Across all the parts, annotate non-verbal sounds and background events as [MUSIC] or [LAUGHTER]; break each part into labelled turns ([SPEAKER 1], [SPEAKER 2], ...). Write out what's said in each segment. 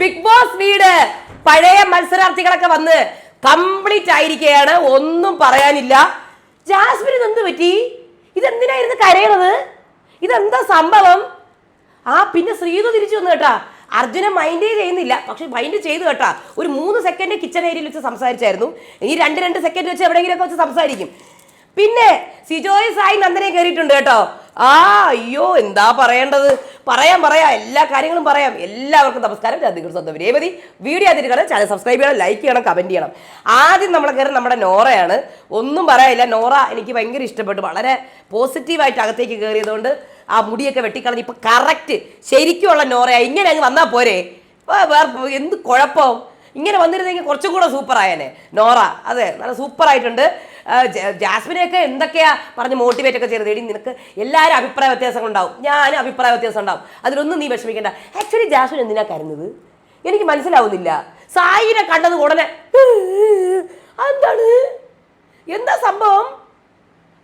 [SPEAKER 1] Big boss വീട് പഴയ മത്സരാർത്ഥികളൊക്കെ വന്ന് കംപ്ലീറ്റ് ആയിരിക്കുകയാണ്. ഒന്നും പറയാനില്ല. ജാസ്മിൻ എന്ത് പറ്റി? ഇതെന്തിനായിരുന്നു കരയണത്? ഇതെന്താ സംഭവം? ആ പിന്നെ ശ്രീതു തിരിച്ചു വന്നു കേട്ടാ. അർജുന മൈൻഡ് ചെയ്യുന്നില്ല. പക്ഷെ മൈൻഡ് ചെയ്തു കേട്ടാ. ഒരു മൂന്ന് സെക്കൻഡ് കിച്ചൺ ഏരിയയിൽ വെച്ച് സംസാരിച്ചായിരുന്നു. ഇനി രണ്ട് രണ്ട് സെക്കൻഡ് വെച്ച് എവിടെയെങ്കിലുമൊക്കെ വെച്ച് സംസാരിക്കും. പിന്നെ സിജോയ് സായി നന്ദനെ കയറിയിട്ടുണ്ട് കേട്ടോ. ആ അയ്യോ എന്താ പറയേണ്ടത്? പറയാം പറയാം. എല്ലാ കാര്യങ്ങളും പറയാം. എല്ലാവർക്കും നമസ്കാരം. നിങ്ങളുടെ സ്വന്തം രേവതി. വീഡിയോ അതിരിക്കണം ചാനൽ സബ്സ്ക്രൈബ് ചെയ്യണം. ലൈക്ക് ചെയ്യണം. കമന്റ് ചെയ്യണം. ആദ്യം നമ്മളെ കയറി നമ്മുടെ നോറയാണ്. ഒന്നും പറയാനില്ല. നോറ എനിക്ക് ഭയങ്കര ഇഷ്ടപ്പെട്ടു. വളരെ പോസിറ്റീവായിട്ട് അകത്തേക്ക് കയറിയതുകൊണ്ട് ആ മുടിയൊക്കെ വെട്ടിക്കളഞ്ഞ് ഇപ്പം കറക്റ്റ് ശരിക്കുമുള്ള നോറയാണ് ഇങ്ങനെ അങ്ങ് വന്നാൽ പോരെ? എന്ത് കുഴപ്പം? ഇങ്ങനെ വന്നിരുന്നെങ്കിൽ കുറച്ചും കൂടെ സൂപ്പർ ആയേനെ. നോറ അതെ നല്ല ജ- ജാസ്മിനെയൊക്കെ എന്തൊക്കെയാ പറഞ്ഞ് മോട്ടിവേറ്റ് ഒക്കെ ചെയ്തത്? എടി നിനക്ക് എല്ലാവരും അഭിപ്രായ വ്യത്യാസങ്ങൾ ഉണ്ടാവും. ഞാൻ അഭിപ്രായ വ്യത്യാസം ഉണ്ടാവും. അതിലൊന്നും നീ വിഷമിക്കേണ്ട. ആക്ച്വലി ജാസ്മിൻ എന്തിനാ കരുന്നത് എനിക്ക് മനസ്സിലാവുന്നില്ല. സായിനെ കണ്ടത് ഉടനെ എന്താണ്? എന്താ സംഭവം?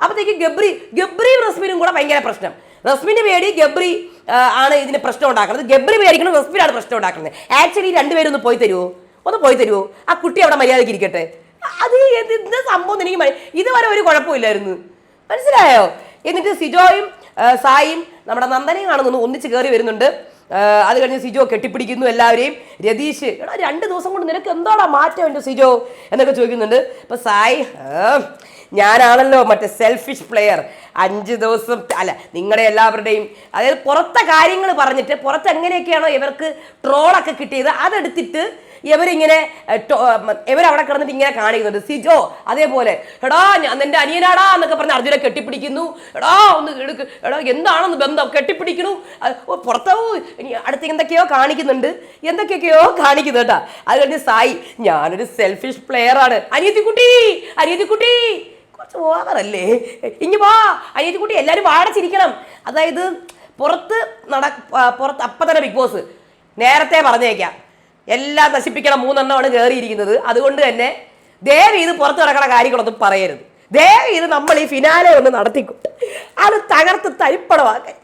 [SPEAKER 1] അപ്പോഴത്തേക്ക് ഗബ്രി ഗബ്രിയും റസ്മിനും കൂടെ ഭയങ്കര പ്രശ്നം. റസ്മിന്റെ പേടി ഗബ്രി ആണ് ഇതിന് പ്രശ്നം ഉണ്ടാക്കുന്നത്. ഗബ്രി പേടിക്കണം റസ്മിനാണ് പ്രശ്നം ഉണ്ടാക്കുന്നത്. ആക്ച്വലി രണ്ടുപേരും ഒന്ന് പോയി തരുമോ ഒന്ന് പോയി തരുമോ ആ കുട്ടി അവിടെ മര്യാദയ്ക്ക് ഇരിക്കട്ടെ. അത് എന്ത് സംഭവം എനിക്ക് ഇതുവരെ ഒരു കുഴപ്പമില്ലായിരുന്നു. മനസ്സിലായോ? എന്നിട്ട് സിജോയും സായും നമ്മുടെ നന്ദനയും കാണുന്നു. ഒന്നിച്ച് കയറി വരുന്നുണ്ട്. അത് കഴിഞ്ഞ് സിജോ കെട്ടിപ്പിടിക്കുന്നു എല്ലാവരെയും. രതീഷ് എടാ രണ്ട് ദിവസം കൊണ്ട് നിനക്ക് എന്താടാ മാറ്റം എന്റെ സിജോ? എന്നൊക്കെ ചോദിക്കുന്നുണ്ട്. അപ്പൊ സായി ഞാനാണല്ലോ മറ്റേ സെൽഫിഷ് പ്ലെയർ അഞ്ച് ദിവസം അല്ല നിങ്ങളുടെ എല്ലാവരുടെയും അതായത് പുറത്തെ കാര്യങ്ങൾ പറഞ്ഞിട്ട് പുറത്ത് എങ്ങനെയൊക്കെയാണോ ഇവർക്ക് ട്രോളൊക്കെ കിട്ടിയത് അതെടുത്തിട്ട് ഇവരിങ്ങനെ ഇവരവിടെ കിടന്നിട്ട് ഇങ്ങനെ കാണിക്കുന്നുണ്ട് സിജോ അതേപോലെ എടാ ഞാൻ നിന്റെ അനിയനാടാ എന്നൊക്കെ പറഞ്ഞ് അർജുനെ കെട്ടിപ്പിടിക്കുന്നു. എടാ ഒന്ന് എടുക്ക്. എടാ എന്താണെന്ന് ബന്ധം? കെട്ടിപ്പിടിക്കണു പുറത്തോ അടുത്ത് എന്തൊക്കെയോ കാണിക്കുന്നുണ്ട്. എന്തൊക്കെയൊക്കെയോ കാണിക്കുന്നു കേട്ടാ. അത് കഴിഞ്ഞ് സായി ഞാനൊരു സെൽഫിഷ് പ്ലെയർ ആണ്. അനിയത്തിക്കുട്ടി അനിയത്തിക്കുട്ടി. കുറച്ച് ഓവറല്ലേ ഇനി വാ. അനിയത്തിക്കുട്ടി എല്ലാവരും വാടച്ചിരിക്കണം. അതായത് പുറത്ത് നട പുറത്ത് അപ്പം തന്നെ ബിഗ് ബോസ്. നേരത്തെ പറഞ്ഞേക്കാം. എല്ലാം നശിപ്പിക്കണം മൂന്നെണ്ണമാണ് കയറിയിരിക്കുന്നത് അതുകൊണ്ട് തന്നെ ദേവി ഇത് പുറത്തു നടക്കണ കാര്യങ്ങളൊന്നും പറയരുത്. ദേവി ഇത് നമ്മൾ ഈ ഫിനാലെ ഒന്ന് നടത്തിക്കൊണ്ട് അത് തകർത്ത് തരിപ്പണമാക്കാൻ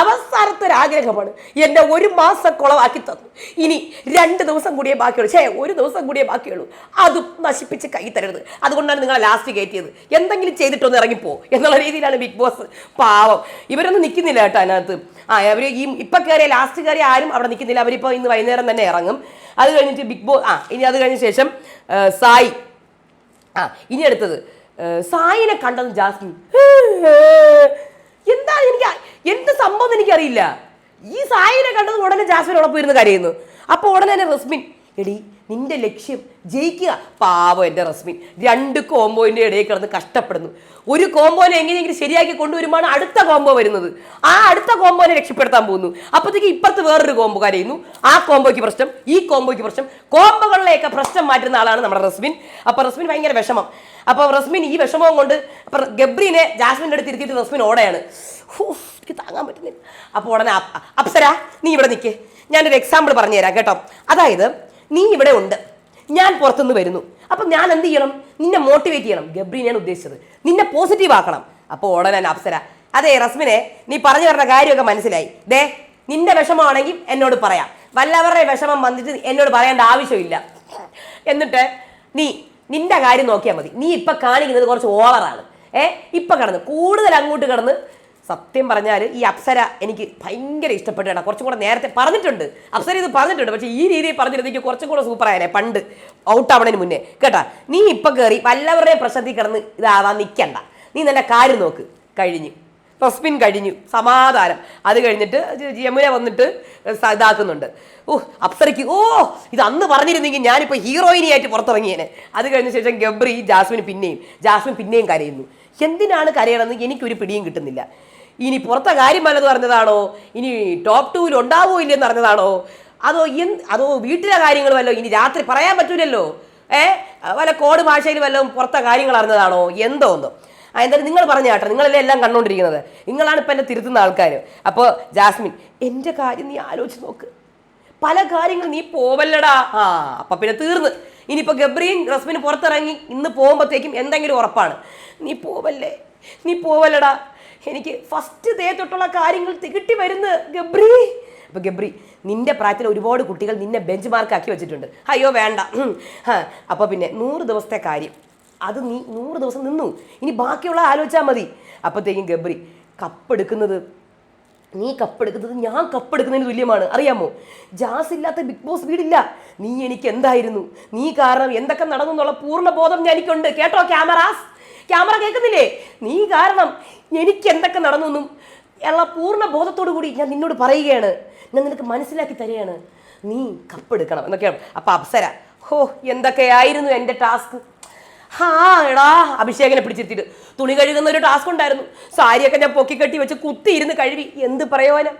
[SPEAKER 1] അവസാനത്തെ ആഗ്രഹമാണ് എന്നെ ഒരു മാസം കുളവാക്കി തന്നു. ഇനി രണ്ട് ദിവസം കൂടിയേ ബാക്കിയുള്ളൂ. ഛേ ഒരു ദിവസം കൂടിയേ ബാക്കിയുള്ളൂ. അതും നശിപ്പിച്ച് കൈ തരരുത്. അതുകൊണ്ടാണ് നിങ്ങളെ ലാസ്റ്റ് കയറ്റിയത്. എന്തെങ്കിലും ചെയ്തിട്ടൊന്ന് ഇറങ്ങിപ്പോ എന്നുള്ള രീതിയിലാണ് ബിഗ് ബോസ് പാവം. ഇവരൊന്നും നിൽക്കുന്നില്ല കേട്ടോ അതിനകത്ത്. ആ അവർ ഈ ഇപ്പൊ കയറിയ ലാസ്റ്റ് കയറിയ ആരും അവിടെ നിൽക്കുന്നില്ല. അവരിപ്പോൾ ഇന്ന് വൈകുന്നേരം തന്നെ ഇറങ്ങും. അത് കഴിഞ്ഞിട്ട് ബിഗ് ബോസ് ആ ഇനി അത് കഴിഞ്ഞ ശേഷം സായി. ആ ഇനി അടുത്തത്. സായിനെ കണ്ടത് ജാസ്മിൻ എന്ത് സംഭവം എനിക്കറിയില്ല. ഈ സായിനെ കണ്ടത് ഉടനെ ജാസ്മിൻ ഉടപ്പ് പോയിരുന്ന് കരയുന്നു. അപ്പൊ ഉടനെ തന്നെ റസ്മിൻ എടി നിന്റെ ലക്ഷ്യം ജയിക്കുക. പാവം എന്റെ റസ്മിൻ. രണ്ട് കോമ്പോയിന്റെ ഇടയിൽ കിടന്ന് കഷ്ടപ്പെടുന്നു. ഒരു കോമ്പോനെ എങ്ങനെയെങ്കിലും ശരിയാക്കി കൊണ്ടുവരുമ്പോൾ അടുത്ത കോമ്പോ വരുന്നത്. ആ അടുത്ത കോമ്പോനെ രക്ഷപ്പെടുത്താൻ പോകുന്നു. അപ്പോഴത്തേക്ക് ഇപ്പുറത്ത് വേറൊരു കോമ്പോ കരയുന്നു ആ കോമ്പോയ്ക്ക് പ്രശ്നം ഈ കോമ്പോയ്ക്ക് പ്രശ്നം. കോംബോകളിലേക്ക് പ്രശ്നം മാറ്റുന്ന ആളാണ് നമ്മുടെ റസ്മിൻ. അപ്പൊ റസ്മിൻ ഭയങ്കര വിഷമം. അപ്പൊ റസ്മിൻ ഈ വിഷമം കൊണ്ട് ഗബ്രീനെ ജാസ്മിന്റെ അടുത്ത് ഇരുത്തിയിട്ട് റസ്മിൻ ഓടയാണ്. എനിക്ക് താങ്ങാൻ പറ്റുന്നില്ല. അപ്പോൾ ഉടനെ അപ്- അപ്സര നീ ഇവിടെ നിൽക്കേ. ഞാനൊരു എക്സാമ്പിൾ പറഞ്ഞുതരാം കേട്ടോ. അതായത് നീ ഇവിടെ ഉണ്ട്. ഞാൻ പുറത്തുനിന്ന് വരുന്നു. അപ്പം ഞാൻ എന്ത് ചെയ്യണം? നിന്നെ മോട്ടിവേറ്റ് ചെയ്യണം. ഗബ്രി ഞാൻ ഉദ്ദേശിച്ചത്. നിന്നെ പോസിറ്റീവ് ആക്കണം. അപ്പോൾ ഉടനെ അപ്സര. അതെ റസ്മിനെ നീ പറഞ്ഞു വരുന്ന കാര്യമൊക്കെ മനസ്സിലായി. ദേ നിന്റെ വിഷമമാണെങ്കിൽ എന്നോട് പറയാം. വല്ലവരുടെ വിഷമം വന്നിട്ട് എന്നോട് പറയേണ്ട ആവശ്യമില്ല. എന്നിട്ട് നീ നിന്റെ കാര്യം നോക്കിയാൽ മതി. നീ ഇപ്പം കാണിക്കുന്നത് കുറച്ച് ഓവറാണ് ഏ ഇപ്പം കടന്ന്. കൂടുതൽ അങ്ങോട്ട് കടന്ന് സത്യം പറഞ്ഞാൽ ഈ അപ്സര എനിക്ക് ഭയങ്കര ഇഷ്ടപ്പെട്ടാണ് കുറച്ചും കൂടെ നേരത്തെ പറഞ്ഞിട്ടുണ്ട്. അപ്സര ഇത് പറഞ്ഞിട്ടുണ്ട്. പക്ഷേ ഈ രീതിയിൽ പറഞ്ഞിരുന്നെങ്കിൽ കുറച്ചും കൂടെ സൂപ്പർ ആയാലേ പണ്ട് ഔട്ട് ആവണതിന് മുന്നേ. കേട്ടാ? നീ ഇപ്പം കയറി വല്ലവരുടെയും പ്രശ്നത്തിൽ കിടന്ന് ഇതാവാൻ നിൽക്കണ്ട നീ നിന്റെ കാര്യം നോക്ക്. കഴിഞ്ഞു. റസ്മിൻ കഴിഞ്ഞു. സമാധാനം. അത് കഴിഞ്ഞിട്ട് യമുന വന്നിട്ട് ഇതാക്കുന്നുണ്ട്. ഓ അപ്സരയ്ക്ക് ഓ ഇത് അന്ന് പറഞ്ഞിരുന്നെങ്കിൽ ഞാനിപ്പോൾ ഹീറോയിനിയായിട്ട് പുറത്തിറങ്ങിയേനെ. അത് കഴിഞ്ഞ ശേഷം ഗബ്രി ജാസ്മിൻ പിന്നെയും ജാസ്മിൻ പിന്നെയും കരയുന്നു. എന്തിനാണ് കരയണമെന്ന് എനിക്കൊരു പിടിയും കിട്ടുന്നില്ല. ഇനി പുറത്തെ കാര്യം വല്ലത് പറഞ്ഞതാണോ ഇനി ടോപ്പ് ടൂവിൽ ഉണ്ടാവോ ഇല്ലെന്ന് പറഞ്ഞതാണോ അതോ എന്ത് അതോ വീട്ടിലെ കാര്യങ്ങൾ ഇനി രാത്രി പറയാൻ പറ്റൂലല്ലോ? ഏ? വല്ല കോഡ് ഭാഷയിൽ വല്ലതും പുറത്തെ കാര്യങ്ങൾ അറിഞ്ഞതാണോ? എന്തോ ആ എന്തായാലും നിങ്ങൾ പറഞ്ഞ കേട്ടോ. നിങ്ങളല്ലേ എല്ലാം കണ്ടുകൊണ്ടിരിക്കുന്നത് നിങ്ങളാണ് ഇപ്പം എന്നെ തിരുത്തുന്ന ആൾക്കാർ അപ്പോൾ ജാസ്മിൻ എന്റെ കാര്യം നീ ആലോചിച്ച് നോക്ക്. പല കാര്യങ്ങൾ നീ പോവല്ലടാ. ആ അപ്പം പിന്നെ തീർന്ന്. ഇനിയിപ്പോൾ ഗബ്രിയും റസ്മിന് പുറത്തിറങ്ങി ഇന്ന് പോകുമ്പോഴത്തേക്കും എന്തെങ്കിലും ഉറപ്പാണ്. നീ പോവല്ലേ? നീ പോവല്ലടാ. എനിക്ക് ഫസ്റ്റ് ദേ തൊട്ടുള്ള കാര്യങ്ങൾ തികട്ടി വരുന്ന ഗബ്രി. അപ്പൊ ഗബ്രി നിന്റെ പ്രായത്തിൽ ഒരുപാട് കുട്ടികൾ നിന്നെ ബെഞ്ച് മാർക്ക് ആക്കി വെച്ചിട്ടുണ്ട്. അയ്യോ വേണ്ട. അപ്പൊ പിന്നെ നൂറ് ദിവസത്തെ കാര്യം. അത് നീ നൂറ് ദിവസം നിന്നു. ഇനി ബാക്കിയുള്ള ആലോചിച്ചാൽ മതി. അപ്പോഴത്തേക്കും ഗബ്രി കപ്പെടുക്കുന്നത് നീ കപ്പെടുക്കുന്നത് ഞാൻ കപ്പെടുക്കുന്നതിന് തുല്യമാണ്. അറിയാമോ? ജാസ് ഇല്ലാത്ത ബിഗ് ബോസ് വീടില്ല. നീ എനിക്ക് എന്തായിരുന്നു? നീ കാരണം എന്തൊക്കെ നടന്നു എന്നുള്ള പൂർണ ബോധം എനിക്കുണ്ട് കേട്ടോ ക്യാമറാസ്? ക്യാമറ കേൾക്കുന്നില്ലേ? നീ കാരണം എനിക്ക് എന്തൊക്കെ നടന്നു ഉള്ള പൂർണ ബോധത്തോടു കൂടി ഞാൻ നിന്നോട് പറയുകയാണ്. ഞാൻ നിനക്ക് മനസ്സിലാക്കി തരികയാണ്. നീ കപ്പെടുക്കണം എന്നൊക്കെയാണ്. അപ്പൊ അപ്സര ഹോ എന്തൊക്കെയായിരുന്നു എന്റെ ടാസ്ക്? ഹാ എടാ അഭിഷേകനെ പിടിച്ചിരുത്തിയിട്ട്. തുണി കഴുകുന്ന ഒരു ടാസ്ക് ഉണ്ടായിരുന്നു. സാരിയൊക്കെ ഞാൻ പൊക്കിക്കെട്ടി വെച്ച് കുത്തിയിരുന്ന് കഴുകി. എന്ത് പ്രയോജനം?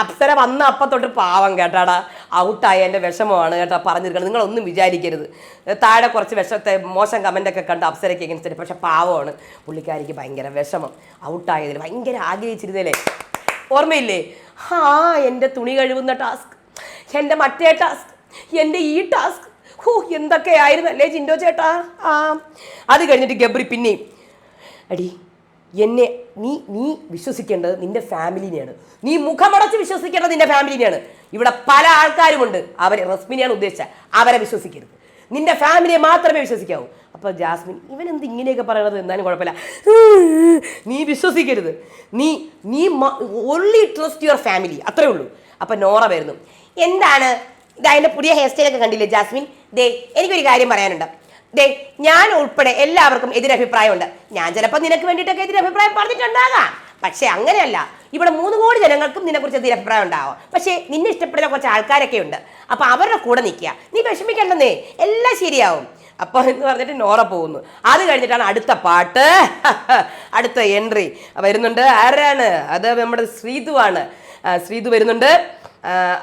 [SPEAKER 1] അപ്സര വന്ന അപ്പം തൊട്ട് പാവം കേട്ടാടാ. ഔട്ടായ എന്റെ വിഷമമാണ് കേട്ടോ പറഞ്ഞിരിക്കണം നിങ്ങളൊന്നും വിചാരിക്കരുത്. താഴെ കുറച്ച് വിഷത്തെ മോശം കമന്റൊക്കെ കണ്ട് അപ്സരയ്ക്ക് എങ്ങനെ പക്ഷെ പാവമാണ്. പുള്ളിക്കാരിക്ക് ഭയങ്കര വിഷമം. ഔട്ടായതിൽ ഭയങ്കര ആഗ്രഹിച്ചിരുന്നല്ലേ ഓർമ്മയില്ലേ? ഹാ എന്റെ തുണി കഴുകുന്ന ടാസ്ക് എന്റെ മറ്റേ ടാസ്ക് എന്റെ ഈ ടാസ്ക് ഹോ എന്തൊക്കെയായിരുന്നു? അല്ലേ ചിൻഡോ ചേട്ടാ? ആ. അത് കഴിഞ്ഞിട്ട് ഗബ്രി പിന്നെയും. അടി എന്നെ നീ നീ വിശ്വസിക്കേണ്ടത് നിന്റെ ഫാമിലിനെയാണ്. നീ മുഖമടച്ച് വിശ്വസിക്കേണ്ടത് നിന്റെ ഫാമിലിനെയാണ്. ഇവിടെ പല ആൾക്കാരുമുണ്ട്. അവരെ റസ്മിനെയാണ് ഉദ്ദേശിച്ചത്. അവരെ വിശ്വസിക്കരുത്. നിന്റെ ഫാമിലിയെ മാത്രമേ വിശ്വസിക്കാവൂ. അപ്പോൾ ജാസ്മിൻ ഇവൻ എന്ത് ഇങ്ങനെയൊക്കെ പറയണത് എന്നാലും കുഴപ്പമില്ല. നീ വിശ്വസിക്കരുത്. നീ നീ ഓൺലി ട്രസ്റ്റ് യുവർ ഫാമിലി അത്രേ ഉള്ളൂ. അപ്പം നോറ വരുന്നു. എന്താണ്? ഇത് അതിന്റെ പുതിയ ഹെയർ സ്റ്റൈലൊക്കെ കണ്ടില്ലേ ജാസ്മിൻ? ദേ എനിക്കൊരു കാര്യം പറയാനുണ്ട്. ദേ ഞാൻ ഉൾപ്പെടെ എല്ലാവർക്കും എതിരഭിപ്രായമുണ്ട്. ഞാൻ ചിലപ്പോൾ നിനക്ക് വേണ്ടിയിട്ടൊക്കെ എതിരഭിപ്രായം പറഞ്ഞിട്ടുണ്ടാകാം. പക്ഷേ അങ്ങനെയല്ല. ഇവിടെ മൂന്ന് കോടി ജനങ്ങൾക്കും നിന്നെക്കുറിച്ച് എതിരഭിപ്രായം ഉണ്ടാവും? പക്ഷേ നിന്നെ ഇഷ്ടപ്പെടുന്ന കുറച്ച് ആൾക്കാരൊക്കെ ഉണ്ട്. അപ്പോൾ അവരുടെ കൂടെ നിൽക്കുക. നീ വിഷമിക്കണ്ടെന്നേ. എല്ലാം ശരിയാവും. അപ്പോൾ എന്ന് പറഞ്ഞിട്ട് നോറ പോകുന്നു. അത് കഴിഞ്ഞിട്ടാണ് അടുത്ത പാട്ട്. [LAUGHS] അടുത്ത എൻട്രി. വരുന്നുണ്ട്. ആരാണ്? അത് നമ്മുടെ ശ്രീതു ആണ് ശ്രീതു വരുന്നുണ്ട്.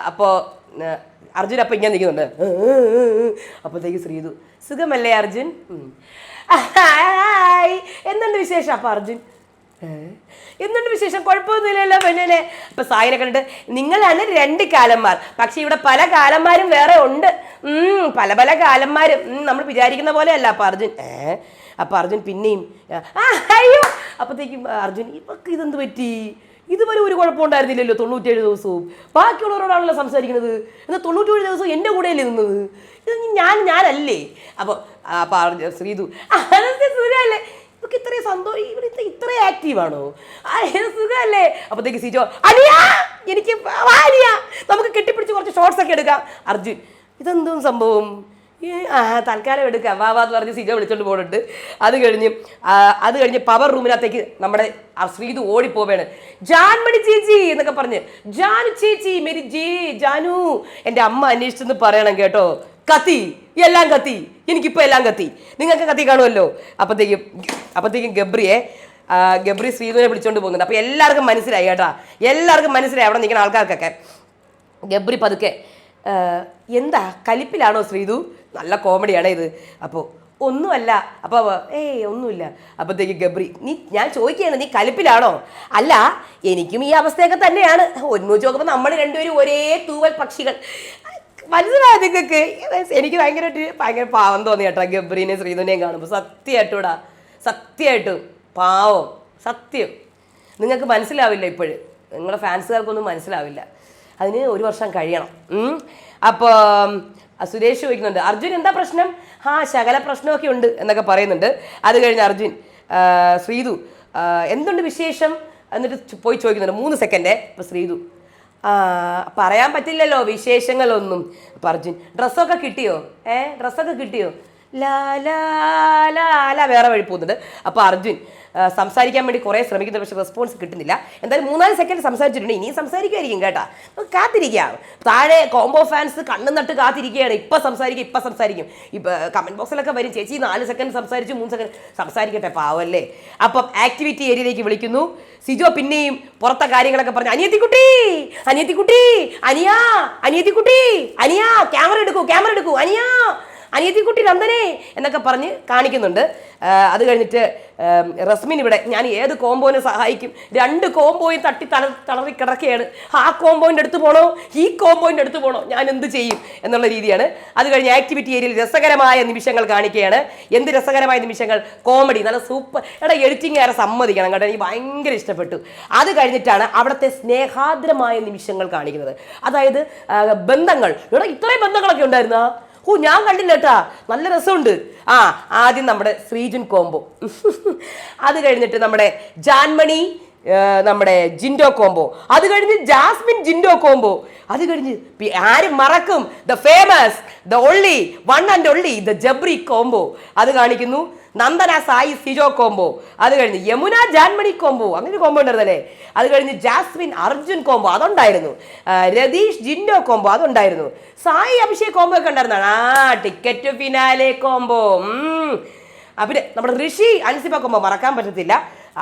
[SPEAKER 1] അപ്പോൾ അർജുൻ അപ്പം ഇങ്ങനെ നിൽക്കുന്നുണ്ട്. അപ്പത്തേക്ക് ശ്രീതു സുഖമല്ലേ അർജുൻ? ഹായ്. എന്തുണ്ട് വിശേഷം അപ്പം അർജുൻ? എന്തുണ്ട് വിശേഷം? കുഴപ്പമൊന്നുമില്ലല്ലോ പെണ്ണിനെ. അപ്പൊ സായിനെ കണ്ടിട്ട് നിങ്ങളാണ് രണ്ട് കാലന്മാർ. പക്ഷെ ഇവിടെ പല കാലന്മാരും വേറെ ഉണ്ട്. പല പല കാലന്മാരും. നമ്മൾ വിചാരിക്കുന്ന പോലെ അല്ല അപ്പൊ അർജുൻ. ഏ അപ്പൊ അർജുൻ പിന്നെയും അയ്യോ. അപ്പത്തേക്കും അർജുൻ ഇവക്ക് ഇതെന്ത് പറ്റി? ഇതുവരെ ഒരു കുഴപ്പമുണ്ടായിരുന്നില്ലല്ലോ തൊണ്ണൂറ്റേഴ് ദിവസവും. ബാക്കിയുള്ളവരോടാണല്ലോ സംസാരിക്കുന്നത്. എന്നാൽ തൊണ്ണൂറ്റേഴ് ദിവസവും എന്റെ കൂടെയല്ലേ നിന്നത്? ഞാൻ ഞാനല്ലേ? അപ്പോൾ അർജുൻ ശ്രീതു "ആ, അതൊക്കെ സുഖമല്ലേ ഇവർക്ക് ഇത്രയും സന്തോഷം ഇവിടെ ഇത്ര ഇത്രയും ആക്റ്റീവാണോ സുഖമല്ലേ അപ്പോഴത്തേക്ക് സിജോ അനിയാ എനിക്ക് വാരിയാ നമുക്ക് കെട്ടിപ്പിടിച്ച് കുറച്ച് ഷോർട്സ് ഒക്കെ എടുക്കാം. അർജുൻ ഇതെന്തും സംഭവം? തൽക്കാലം എടുക്കാം. വാ എന്ന് പറഞ്ഞ് സിജ വിളിച്ചോണ്ട് പോകുന്നുണ്ട് അത് കഴിഞ്ഞ് അത് കഴിഞ്ഞ് പവർ റൂമിനകത്തേക്ക് നമ്മുടെ ശ്രീത് ഓടിപ്പോവാണ്. ജാൻമണി ചേച്ചി എന്നൊക്കെ പറഞ്ഞ് ജാനു ചേച്ചി മെരി ജേ ജാനു. എന്റെ അമ്മ അന്വേഷിച്ചെന്ന് പറയണം കേട്ടോ. കത്തി എല്ലാം കത്തി എനിക്കിപ്പോൾ എല്ലാം കത്തി. നിങ്ങൾക്ക് കത്തി കാണുമല്ലോ. അപ്പത്തേക്കും അപ്പത്തേക്കും ഗബ്രിയെ ഗബ്രി ശ്രീതുവിനെ വിളിച്ചോണ്ട് പോകുന്നുണ്ട്. അപ്പോൾ എല്ലാവർക്കും മനസ്സിലായി കേട്ടാ. എല്ലാവർക്കും മനസ്സിലായി അവിടെ നിൽക്കുന്ന ആൾക്കാർക്കൊക്കെ. ഗബ്രി പതുക്കെ എന്താ കലിപ്പിലാണോ ശ്രീതു? നല്ല കോമഡിയാണ് ഇത്. അപ്പോൾ ഒന്നുമല്ല. അപ്പോൾ ഏയ് ഒന്നുമില്ല. അപ്പോഴത്തേക്ക് ഗബ്രി നീ ഞാൻ ചോദിക്കുകയാണ് നീ കലിപ്പിലാണോ? അല്ല എനിക്കും ഈ അവസ്ഥയൊക്കെ തന്നെയാണ്. ഒന്ന് നോക്കുമ്പോൾ നമ്മൾ രണ്ടുപേരും ഒരേ തൂവൽ പക്ഷികൾ. മനസ്സിലായ നിങ്ങൾക്ക് എനിക്ക് ഭയങ്കരമായിട്ട് ഭയങ്കര പാവം തോന്നി കേട്ടോ ഗബ്രീനെയും ശ്രീധുനെയും കാണുമ്പോൾ സത്യമായിട്ടൂടാ. സത്യമായിട്ടും. പാവം. സത്യം. നിങ്ങൾക്ക് മനസ്സിലാവില്ല ഇപ്പോഴും. നിങ്ങളുടെ ഫാൻസുകാർക്കൊന്നും മനസ്സിലാവില്ല. അതിന് ഒരു വർഷം കഴിയണം. അപ്പോൾ സുരേഷ് ചോദിക്കുന്നുണ്ട് അർജുൻ എന്താ പ്രശ്നം? ആ ശകല പ്രശ്നമൊക്കെ ഉണ്ട് എന്നൊക്കെ പറയുന്നുണ്ട്. അത് കഴിഞ്ഞ് അർജുൻ ശ്രീതു എന്തുണ്ട് വിശേഷം? എന്നിട്ട് പോയി ചോദിക്കുന്നുണ്ട് മൂന്ന് സെക്കൻഡേ അപ്പോൾ ശ്രീതു പറയാൻ പറ്റില്ലല്ലോ വിശേഷങ്ങളൊന്നും. അപ്പം അർജുൻ ഡ്രസ്സൊക്കെ കിട്ടിയോ? ഏ ഡ്രസ്സൊക്കെ കിട്ടിയോ? ലാ ലാ ലാ ലാ വേറെ വഴി പോകുന്നുണ്ട്. അപ്പോൾ അർജുൻ സംസാരിക്കാൻ വേണ്ടി കുറേ ശ്രമിക്കുന്നുണ്ട് പക്ഷേ റെസ്പോൺസ് കിട്ടുന്നില്ല. എന്തായാലും മൂന്നാൽ സെക്കൻഡ് സംസാരിച്ചിട്ടുണ്ട്. ഇനിയും സംസാരിക്കുമായിരിക്കും കേട്ടോ. നമുക്ക് കാത്തിരിക്കാം. താഴെ കോംബോ ഫാൻസ് കണ്ണു നട്ട് കാത്തിരിക്കുകയാണ്. ഇപ്പം സംസാരിക്കും ഇപ്പം സംസാരിക്കും. ഇപ്പം കമന്റ് ബോക്സിലൊക്കെ വരും. ചേച്ചി നാല് സെക്കൻഡ് സംസാരിച്ചു മൂന്ന് സെക്കൻഡ് സംസാരിക്കട്ടെ പാവല്ലേ? അപ്പം ആക്ടിവിറ്റി ഏരിയയിലേക്ക് വിളിക്കുന്നു. സിജോ പിന്നെയും പുറത്തെ കാര്യങ്ങളൊക്കെ പറഞ്ഞു അനിയത്തിക്കുട്ടി അനിയത്തിക്കുട്ടി അനിയാ അനിയത്തിക്കുട്ടി അനിയാ ക്യാമറ എടുക്കൂ ക്യാമറ എടുക്കൂ അനിയാ അനിയത്തിക്കുട്ടി നന്ദനേ എന്നൊക്കെ പറഞ്ഞ് കാണിക്കുന്നുണ്ട്. അത് കഴിഞ്ഞിട്ട് റസ്മിൻ ഇവിടെ ഞാൻ ഏത് കോമ്പോനെ സഹായിക്കും? രണ്ട് കോമ്പോയും തട്ടി തള തളറി കിടക്കുകയാണ്. ആ കോമ്പോയിന്റെ അടുത്ത് പോണോ? ഈ കോമ്പോയിന്റെ അടുത്ത് പോണോ? ഞാൻ എന്ത് ചെയ്യും? എന്നുള്ള രീതിയാണ്. അത് കഴിഞ്ഞ് ആക്ടിവിറ്റി ഏരിയയിൽ രസകരമായ നിമിഷങ്ങൾ കാണിക്കുകയാണ്. എന്ത് രസകരമായ നിമിഷങ്ങൾ? കോമഡി. നല്ല സൂപ്പർ. എടാ എഡിറ്റിംഗ് ആരെ സമ്മതിക്കണം കേട്ടോ. എനിക്ക് ഭയങ്കര ഇഷ്ടപ്പെട്ടു. അത് കഴിഞ്ഞിട്ടാണ് അവിടുത്തെ സ്നേഹാദ്രമായ നിമിഷങ്ങൾ കാണിക്കുന്നത്. അതായത് ബന്ധങ്ങൾ. ഇവിടെ ഇത്രയും ബന്ധങ്ങളൊക്കെ ഉണ്ടായിരുന്നാ? ഓ ഞാൻ കണ്ടില്ല കേട്ടാ നല്ല രസമുണ്ട്. ആ ആദ്യം നമ്മുടെ ശ്രീജുൻ കോംബോ. [LAUGHS] അത് കഴിഞ്ഞിട്ട് നമ്മുടെ ജാൻമണി നമ്മുടെ ജിൻഡോ കോംബോ. അത് കഴിഞ്ഞ് ജാസ്മിൻ ജിൻഡോ കോംബോ. അത് കഴിഞ്ഞ് ആരും മറക്കും? The famous the only one and only the Jabri combo. അത് കാണിക്കുന്നു. നന്ദന സായി സിജോ കോംബോ. അത് കഴിഞ്ഞ് യമുന ജാൻമണി കോംബോ. അങ്ങനെ കോംബോ ഉണ്ടായിരുന്നല്ലേ അത് കഴിഞ്ഞ് ജാസ്മിൻ അർജുൻ കോംബോ. അതുണ്ടായിരുന്നു. രതീഷ് ജിൻഡോ കോംബോ. അതുണ്ടായിരുന്നു. സായി അഭിഷേക് കോംബോ ഒക്കെ ഉണ്ടായിരുന്നു ആ ടിക്കറ്റ് ഫിനാലെ കോംബോ. പിന്നെ നമ്മുടെ ഋഷി അൻസിബ കോംബോ മറക്കാൻ പറ്റത്തില്ല.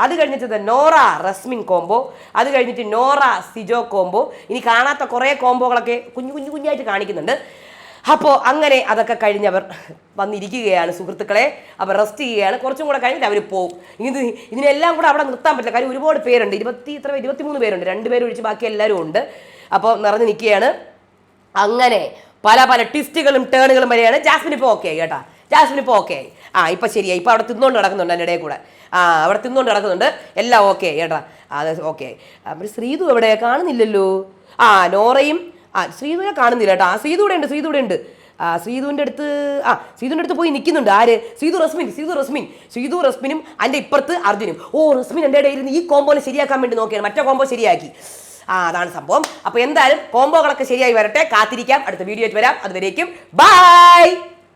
[SPEAKER 1] അത് കഴിഞ്ഞിട്ട് നോറ റസ്മിൻ കോംബോ. അത് കഴിഞ്ഞിട്ട് നോറ സിജോ കോംബോ. ഇനി കാണാത്ത കുറേ കോംബോകളൊക്കെ കുഞ്ഞു കുഞ്ഞു കുഞ്ഞായിട്ട് കാണിക്കുന്നുണ്ട്. അപ്പോൾ അങ്ങനെ അതൊക്കെ കഴിഞ്ഞവർ വന്നിരിക്കുകയാണ് സുഹൃത്തുക്കളെ. അവർ റെസ്റ്റ് ചെയ്യുകയാണ്. കുറച്ചും കൂടെ കഴിഞ്ഞിട്ട് അവർ പോകും ഇത് ഇതിനെല്ലാം കൂടെ അവിടെ നിർത്താൻ പറ്റില്ല. കാര്യം ഒരുപാട് പേരുണ്ട്. ഇരുപത്തി ഇത്ര ഇരുപത്തിമൂന്ന് പേരുണ്ട്. രണ്ട് പേര് ഒഴിച്ച് ബാക്കി എല്ലാവരും ഉണ്ട്. അപ്പോൾ നിറഞ്ഞു നിൽക്കുകയാണ്. അങ്ങനെ പല പല ട്വിസ്റ്റുകളും ടേണുകളും വരെയാണ്. ജാസ്മിൻ ഇപ്പോൾ ഓക്കെ കേട്ടാ. ജാസ്മിൻ ഇപ്പോൾ ഓക്കെ ആ ഇപ്പം ശരിയായി. ഇപ്പോൾ അവിടെ തിന്നുകൊണ്ട് നടക്കുന്നുണ്ട് എന്റെ ഇടയിൽ കൂടെ. ആ അവിടെ തിന്നുകൊണ്ട് നടക്കുന്നുണ്ട്. എല്ലാം ഓക്കെ കേട്ടാ. അത് ഓക്കെ ആയി. ശ്രീതു എവിടെ കാണുന്നില്ലല്ലോ. ആ നോറയും ആ ശ്രീതുവിനെ കാണുന്നില്ല കേട്ടോ. ആ ശ്രീതു ഇവിടെ ഉണ്ട് ശ്രീതു ഇവിടെ ഉണ്ട്. ആ സീതുവിന്റെ അടുത്ത് ആ സീതുവിന്റെ അടുത്ത് പോയി നിൽക്കുന്നുണ്ട്. ആര്? സീതു റസ്മിൻ സീതു റസ്മിൻ. സീതു റസ്മിനും അതിന്റെ ഇപ്പുറത്ത് അർജുനും. ഓ റസ്മിൻ എന്റെ ഇടയിൽ ഈ കോമ്പോനെ ശരിയാക്കാൻ വേണ്ടി നോക്കിയാണ്. മറ്റേ കോമ്പോ ശരിയാക്കി. ആ അതാണ് സംഭവം. അപ്പോൾ എന്തായാലും കോമ്പോകളൊക്കെ ശരിയായി വരട്ടെ. കാത്തിരിക്കാം. അടുത്ത വീഡിയോ വരാം. അതുവരേക്കും. ബൈ